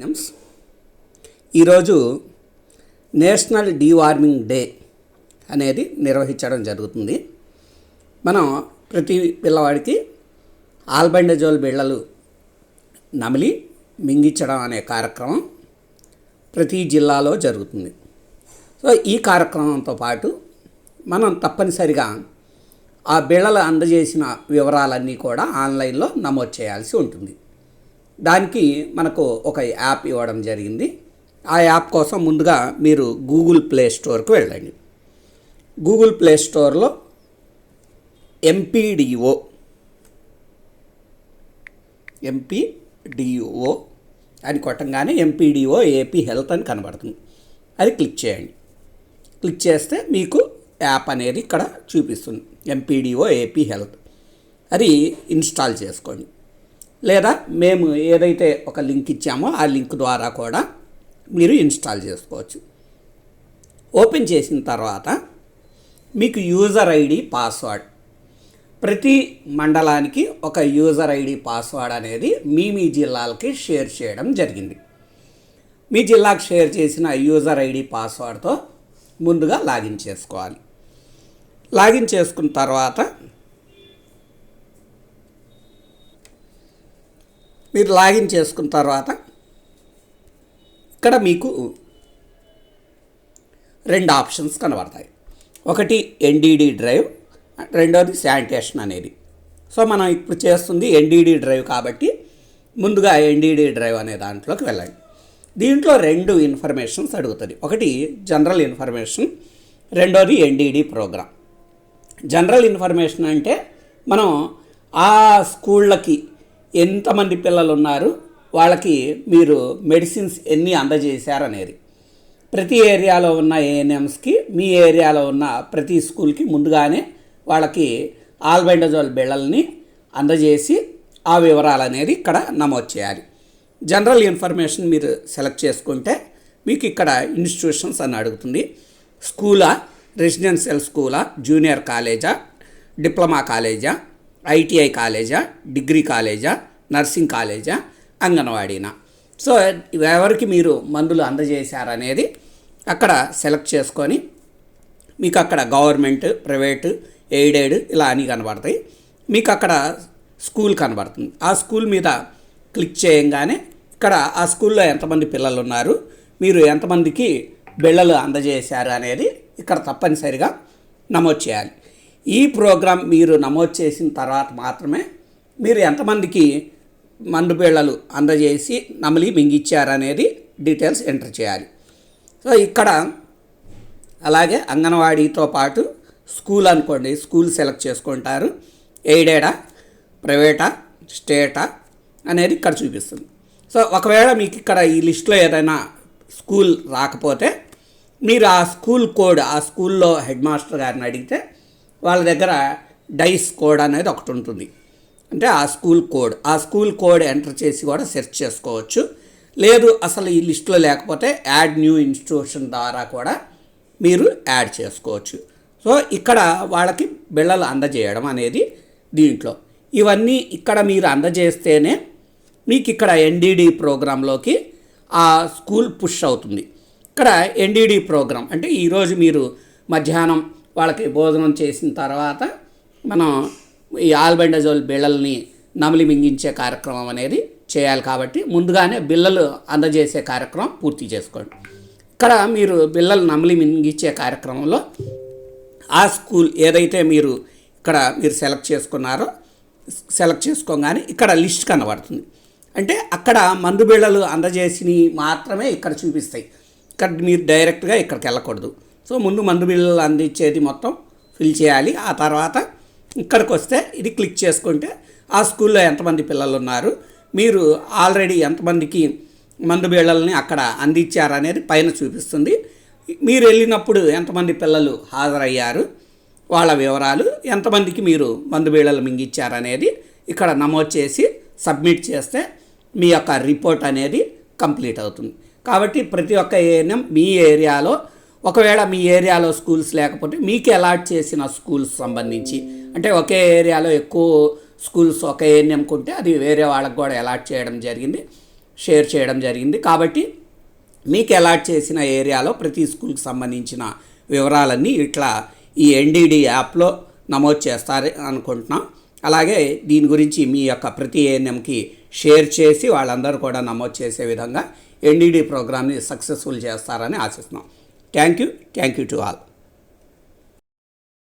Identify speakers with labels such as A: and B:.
A: నిమ్స్ ఈరోజు national deworming day అనేది నిర్వహించడం జరుగుతుంది. మనం ప్రతి పిల్లవాడికి ఆల్బండజోల్ బిళ్ళలు నమిలి మింగించడం అనే కార్యక్రమం ప్రతి జిల్లాలో జరుగుతుంది. సో ఈ కార్యక్రమంతో పాటు మనం తప్పనిసరిగా ఆ బిళ్ళలు అందజేసిన వివరాలన్నీ కూడా ఆన్లైన్లో నమోదు చేయాల్సి ఉంటుంది. దానికి మనకు ఒక యాప్ ఇవ్వడం జరిగింది. ఆ యాప్ కోసం ముందుగా మీరు గూగుల్ ప్లే స్టోర్కి వెళ్ళండి. గూగుల్ ప్లే స్టోర్లో ఎంపీడిఓ ఎంపీడిఓ అని కొట్టంగానే ఎంపీడిఓ ఏపీ హెల్త్ అని కనబడుతుంది. అది క్లిక్ చేయండి. క్లిక్ చేస్తే మీకు యాప్ అనేది ఇక్కడ చూపిస్తుంది. MPDO AP health. అది ఇన్స్టాల్ చేసుకోండి. లేదా మేము ఏదైతే ఒక లింక్ ఇచ్చామో ఆ లింక్ ద్వారా కూడా మీరు ఇన్స్టాల్ చేసుకోవచ్చు. ఓపెన్ చేసిన తర్వాత మీకు యూజర్ ఐడి పాస్వర్డ్. ప్రతి మండలానికి ఒక యూజర్ ఐడి పాస్వర్డ్ అనేది మీ మీ జిల్లాలకి షేర్ చేయడం జరిగింది. మీ జిల్లాకు షేర్ చేసిన యూజర్ ఐడి పాస్వర్డ్తో ముందుగా లాగిన్ చేసుకోవాలి. లాగిన్ చేసుకున్న తర్వాత మీరు లాగిన్ చేసుకున్న తర్వాత ఇక్కడ మీకు రెండు ఆప్షన్స్ కనబడతాయి. ఒకటి ఎన్డీడీ డ్రైవ్ రెండోది శానిటేషన్ అనేది. సో మనం ఇప్పుడు చేస్తుంది ఎన్డీడీ డ్రైవ్ కాబట్టి ముందుగా ఎన్డీడీ డ్రైవ్ అనే దాంట్లోకి వెళ్ళండి దీంట్లో రెండు ఇన్ఫర్మేషన్స్ అడుగుతుంది. ఒకటి జనరల్ ఇన్ఫర్మేషన్ రెండోది ఎన్డీడీ ప్రోగ్రామ్. జనరల్ ఇన్ఫర్మేషన్ అంటే మనం ఆ స్కూళ్ళకి ఎంతమంది పిల్లలు ఉన్నారు వాళ్ళకి మీరు మెడిసిన్స్ ఎన్ని అందజేశారనేది. ప్రతి ఏరియాలో ఉన్న ఏఎన్ఎమ్స్కి మీ ఏరియాలో ఉన్న ప్రతి స్కూల్కి ముందుగానే వాళ్ళకి ఆల్బెండజోల్ బిళ్ళల్ని అందజేసి ఆ వివరాలు అనేది ఇక్కడ నమోదు చేయాలి. జనరల్ ఇన్ఫర్మేషన్ మీరు సెలెక్ట్ చేసుకుంటే మీకు ఇక్కడ ఇన్స్టిట్యూషన్స్ అని అడుగుతుంది. స్కూలా రెసిడెన్షియల్ స్కూలా జూనియర్ కాలేజా డిప్లొమా కాలేజా ఐటీఐ కాలేజా డిగ్రీ కాలేజా నర్సింగ్ కాలేజా? అంగన్వాడీనా? సో ఎవరికి మీరు మందులు అందజేశారనేది అక్కడ సెలెక్ట్ చేసుకొని మీకు అక్కడ గవర్నమెంట్ ప్రైవేటు ఎయిడెడ్ ఇలా అని కనబడతాయి. మీకు అక్కడ స్కూల్ కనబడుతుంది. ఆ స్కూల్ మీద క్లిక్ చేయంగానే ఇక్కడ ఆ స్కూల్లో ఎంతమంది పిల్లలు ఉన్నారు మీరు ఎంతమందికి బిళ్ళలు అందజేశారు అనేది ఇక్కడ తప్పనిసరిగా నమోదు చేయాలి. ఈ ప్రోగ్రాం మీరు నమోదు చేసిన తర్వాత మాత్రమే మీరు ఎంతమందికి మండుబిళ్ళలు అందజేసి నమిలి మింగిచ్చారనేది డీటెయిల్స్ ఎంటర్ చేయాలి. సో ఇక్కడ అలాగే అంగన్వాడీతో పాటు స్కూల్ అనుకోండి స్కూల్ సెలెక్ట్ చేసుకుంటారు. ఎయిడెడా ప్రైవేటా స్టేటా అనేది ఇక్కడ చూపిస్తుంది. సో ఒకవేళ మీకు ఇక్కడ ఈ లిస్ట్లో ఏదైనా స్కూల్ రాకపోతే మీరు ఆ స్కూల్ కోడ్ ఆ స్కూల్లో హెడ్ మాస్టర్ గారిని అడిగితే వాళ్ళ దగ్గర డైస్ కోడ్ అనేది ఒకటి ఉంటుంది. అంటే ఆ స్కూల్ కోడ్ ఆ స్కూల్ కోడ్ ఎంటర్ చేసి కూడా సెర్చ్ చేసుకోవచ్చు. లేదు అసలు ఈ లిస్టులో లేకపోతే యాడ్ న్యూ ఇన్స్టిట్యూషన్ ద్వారా కూడా మీరు యాడ్ చేసుకోవచ్చు. సో ఇక్కడ వాళ్ళకి బిళ్ళలు అందజేయడం అనేది దీంట్లో. ఇవన్నీ ఇక్కడ మీరు అందజేస్తేనే మీకు ఇక్కడ ఎన్డీడీ ప్రోగ్రాంలోకి ఆ స్కూల్ పుష్ అవుతుంది. ఇక్కడ ఎన్డీడీ ప్రోగ్రాం అంటే ఈరోజు మీరు మధ్యాహ్నం వాళ్ళకి భోజనం చేసిన తర్వాత మనం ఈ ఆల్బెండజోల్ బిళ్ళల్ని నమిలి మింగించే కార్యక్రమం అనేది చేయాలి కాబట్టి ముందుగానే బిళ్ళలు అందజేసే కార్యక్రమం పూర్తి చేసుకోండి. ఇక్కడ మీరు బిళ్ళలు నమిలి మింగించే కార్యక్రమంలో ఆ స్కూల్ ఏదైతే మీరు ఇక్కడ మీరు సెలెక్ట్ చేసుకున్నారో సెలెక్ట్ చేసుకోగానే ఇక్కడ లిస్ట్ కనబడుతుంది. అంటే అక్కడ మందు బిళ్ళలు అందజేసినవి మాత్రమే ఇక్కడ చూపిస్తాయి. ఇక్కడ మీరు డైరెక్ట్గా ఇక్కడికి వెళ్ళకూడదు. సో ముందు మందు బిళ్ళలు అందించేది మొత్తం ఫిల్ చేయాలి. ఆ తర్వాత ఇక్కడికి వస్తే ఇది క్లిక్ చేసుకుంటే ఆ స్కూల్లో ఎంతమంది పిల్లలు ఉన్నారు మీరు ఆల్రెడీ ఎంతమందికి మందు బిళ్ళల్ని అక్కడ అందించారనేది పైన చూపిస్తుంది. మీరు వెళ్ళినప్పుడు ఎంతమంది పిల్లలు హాజరయ్యారు వాళ్ళ వివరాలు ఎంతమందికి మీరు మందు బిళ్ళలు మింగిచ్చారనేది ఇక్కడ నమోదు చేసి సబ్మిట్ చేస్తే మీ యొక్క రిపోర్ట్ అనేది కంప్లీట్ అవుతుంది. కాబట్టి ప్రతి ఒక్క ఏఎన్ఎం మీ ఏరియాలో ఒకవేళ మీ ఏరియాలో స్కూల్స్ లేకపోతే మీకు అలాట్ చేసిన స్కూల్స్ సంబంధించి అంటే ఒకే ఏరియాలో ఎక్కువ స్కూల్స్ ఒక ఏఎన్ఎంకు ఉంటే అది వేరే వాళ్ళకి కూడా అలాట్ చేయడం జరిగింది షేర్ చేయడం జరిగింది. కాబట్టి మీకు అలాట్ చేసిన ఏరియాలో ప్రతి స్కూల్కి సంబంధించిన వివరాలన్నీ ఇట్లా ఈ ఎన్డీడీ యాప్లో నమోదు చేస్తారు అనుకుంటున్నాం. అలాగే దీని గురించి మీ యొక్క ప్రతి ఏఎన్ఎంకి షేర్ చేసి వాళ్ళందరూ కూడా నమోదు చేసే విధంగా ఎన్డీడీ ప్రోగ్రామ్ని సక్సెస్ఫుల్ చేస్తారని ఆశిస్తున్నాం. Thank you. Thank you to all.